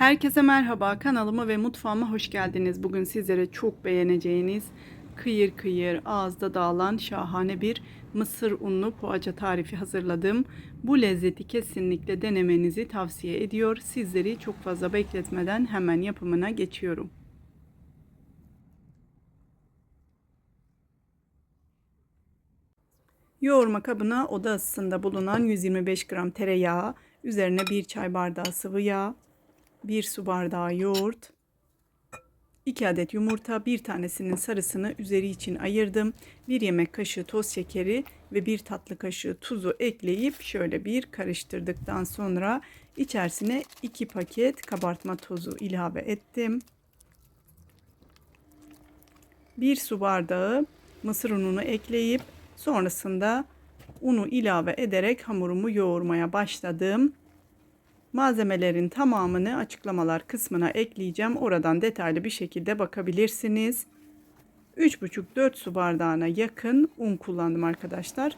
Herkese merhaba. Kanalıma ve mutfağıma hoş geldiniz. Bugün sizlere çok beğeneceğiniz kıyır kıyır ağızda dağılan şahane bir mısır unlu poğaça tarifi hazırladım. Bu lezzeti kesinlikle denemenizi tavsiye ediyor. Sizleri çok fazla bekletmeden hemen yapımına geçiyorum. Yoğurma kabına oda ısısında bulunan 125 gram tereyağı, üzerine 1 çay bardağı sıvı yağ, 1 su bardağı yoğurt, 2 adet yumurta, bir tanesinin sarısını üzeri için ayırdım. 1 yemek kaşığı toz şekeri ve 1 tatlı kaşığı tuzu ekleyip şöyle bir karıştırdıktan sonra içerisine 2 paket kabartma tozu ilave ettim. 1 su bardağı mısır ununu ekleyip sonrasında unu ilave ederek hamurumu yoğurmaya başladım. Malzemelerin tamamını açıklamalar kısmına ekleyeceğim. Oradan detaylı bir şekilde bakabilirsiniz. 3,5-4 su bardağına yakın un kullandım arkadaşlar.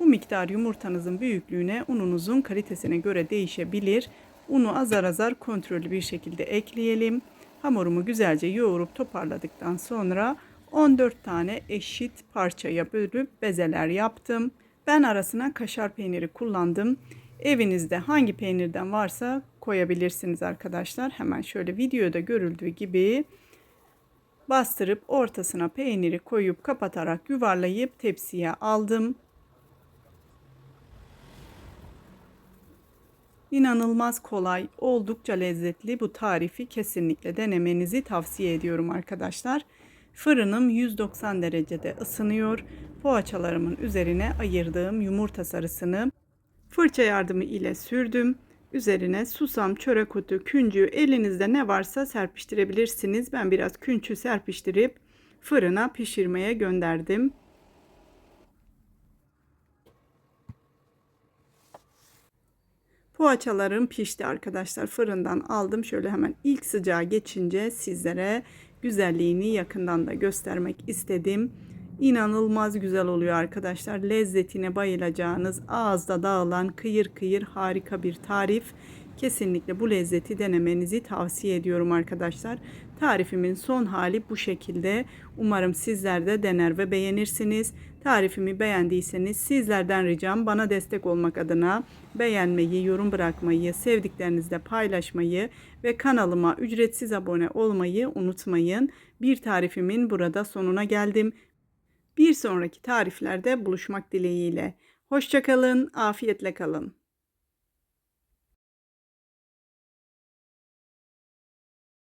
Bu miktar yumurtanızın büyüklüğüne ununuzun kalitesine göre değişebilir. Unu azar azar kontrollü bir şekilde ekleyelim. Hamurumu güzelce yoğurup toparladıktan sonra 14 tane eşit parçaya bölüp bezeler yaptım. Ben arasına kaşar peyniri kullandım. Evinizde hangi peynirden varsa koyabilirsiniz arkadaşlar. Hemen şöyle videoda görüldüğü gibi bastırıp ortasına peyniri koyup kapatarak yuvarlayıp tepsiye aldım. İnanılmaz kolay, oldukça lezzetli bu tarifi kesinlikle denemenizi tavsiye ediyorum arkadaşlar. Fırınım 190 derecede ısınıyor. Poğaçalarımın üzerine ayırdığım yumurta sarısını Fırça yardımı ile sürdüm. Üzerine susam, çörek otu, küncü elinizde ne varsa serpiştirebilirsiniz. Ben biraz küncü serpiştirip fırına pişirmeye gönderdim. Poğaçalarım pişti arkadaşlar. Fırından aldım. Şöyle hemen ilk sıcağı geçince sizlere güzelliğini yakından da göstermek istedim. İnanılmaz güzel oluyor arkadaşlar. Lezzetine bayılacağınız, ağızda dağılan kıyır kıyır harika bir tarif. Kesinlikle bu lezzeti denemenizi tavsiye ediyorum arkadaşlar. Tarifimin son hali bu şekilde. Umarım sizler de dener ve beğenirsiniz. Tarifimi beğendiyseniz sizlerden ricam bana destek olmak adına beğenmeyi, yorum bırakmayı, sevdiklerinizle paylaşmayı ve kanalıma ücretsiz abone olmayı unutmayın. Bir tarifimin burada sonuna geldim. Bir sonraki tariflerde buluşmak dileğiyle. Hoşçakalın, afiyetle kalın.